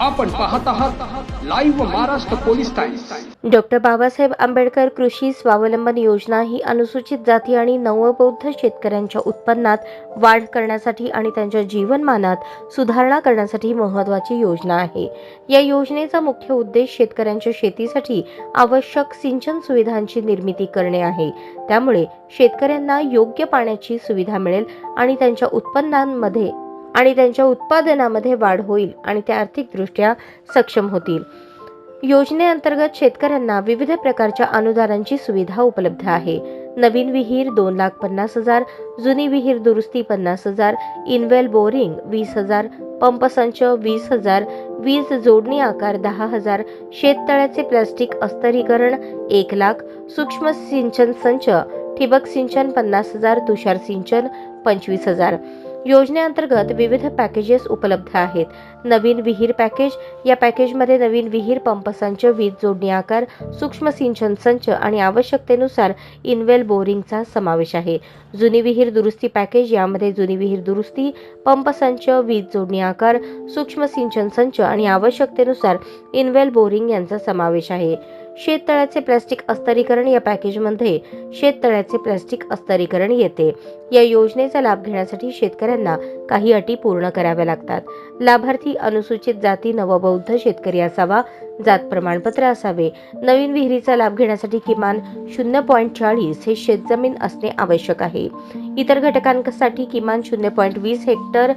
आपण पाहत आहात live Maharashtra police times doctor Babasaheb Ambedkar कृषी स्वावलंबन योजना ही अनुसूचित जाती आणि नवबौद्ध शेतकऱ्यांच्या उत्पन्नात वाढ करण्यासाठी आणि त्यांच्या जीवनमानात सुधारणा करण्यासाठी महत्त्वाची योजना आहे. या योजनेचा मुख्य उद्देश शेतकऱ्यांच्या शेतीसाठी आवश्यक सिंचन सुविधांची निर्मिती करणे आहे. त्यामुळे शेतकऱ्यांना योग्य पाण्याची सुविधा मिळेल आणि त्यांच्या उत्पन्नांमध्ये आणि त्यांच्या उत्पादनामध्ये वाढ होईल आणि ते आर्थिकदृष्ट्या सक्षम होतील. योजनेअंतर्गत शेतकऱ्यांना विविध प्रकारच्या अनुदानांची सुविधा उपलब्ध आहे. नवीन विहीर दोन लाख पन्नास हजार जुनी विहीर दुरुस्ती पन्नास हजार इनवेल बोरिंग वीस हजार पंपसंच वीस हजार वीज जोडणी आकार दहा हजार शेततळ्याचे प्लास्टिक अस्तरीकरण एक लाख सूक्ष्म सिंचन संच ठिबक सिंचन पन्नास हजार तुषार सिंचन पंचवीस हजार. योजनेअंतर्गत विविध पॅकेजेस उपलब्ध आहेत. नवीन विहीर पॅकेज या पॅकेजमध्ये नवीन विहीर पंपसंच वीज जोडणी आकार सूक्ष्म सिंचन संच आणि आवश्यकतेनुसार इनवेल बोरिंगचा समावेश आहे. जुनी विहीर दुरुस्ती पॅकेज यामध्ये जुनी विहीर दुरुस्ती पंपसंच वीज जोडणी आकार सूक्ष्म सिंचन संच आणि आवश्यकतेनुसार इनवेल बोरिंग यांचा समावेश आहे. शेततळ्याचे प्लास्टिक अस्तरीकरण या पॅकेजमध्ये शेततळ्याचे प्लास्टिक अस्तरीकरण येते. या योजनेचा लाभ घेण्यासाठी शेतकऱ्यांना काही अटी पूर्ण कराव्या लागतात. लाभार्थी अनुसूचित जाती नवबौद्ध शेतकरी असावा जात प्रमाणपत्र असावे. नवीन विहिरीचा लाभ घेण्यासाठी किमान शून्य पॉईंट चाळीस हे शेतजमीन असणे आवश्यक आहे. इतर घटकांसाठी किमान शून्य पॉईंट वीस हेक्टर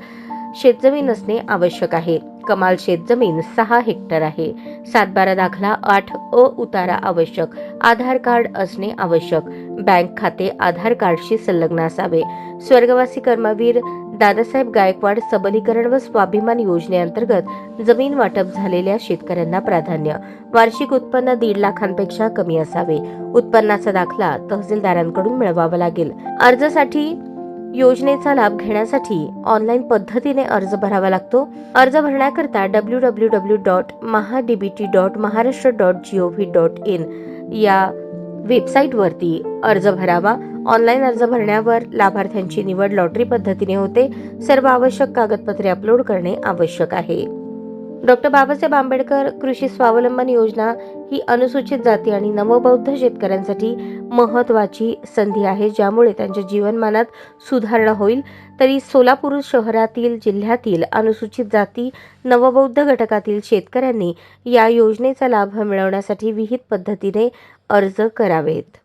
शेतजमीन असणे आवश्यक आहे. कमाल शेतजमीन सहा हेक्टर आहे. सातबारा दाखला आठ अ उतारा आवश्यक. आधार कार्ड असणे आवश्यक. बँक खाते आधार कार्डशी संलग्न असावे. स्वर्गवासी कर्मवीर दादासाहेब गायकवाड सबलीकरण व स्वाभिमान योजनेअंतर्गत जमीन वाटप झालेल्या शेतकऱ्यांना प्राधान्य. वार्षिक उत्पन्न दीड लाखांपेक्षा कमी असावे. उत्पन्नाचा दाखला तहसीलदारांकडून मिळवावा लागेल. अर्जासाठी योजनेचा लाभ घेण्यासाठी ऑनलाईन पद्धतीने अर्ज भरावा लागतो. अर्ज भरण्याकरता W W W dot MahaDBT dot Maharashtra dot GOV V dot in या वेबसाईटवरती अर्ज भरावा. ऑनलाईन अर्ज भरण्यावर लाभार्थ्यांची निवड लॉटरी पद्धतीने होते. सर्व आवश्यक कागदपत्रे अपलोड करणे आवश्यक आहे. डॉक्टर बाबासाहेब आंबेडकर कृषी स्वावलंबन योजना ही अनुसूचित जाती आणि नवबौद्ध शेतकऱ्यांसाठी महत्त्वाची संधी आहे ज्यामुळे त्यांच्या जीवनमानात सुधारणा होईल. तरी सोलापूर शहरातील जिल्ह्यातील अनुसूचित जाती नवबौद्ध घटकातील शेतकऱ्यांनी या योजनेचा लाभ मिळवण्यासाठी विहित पद्धतीने अर्ज करावेत.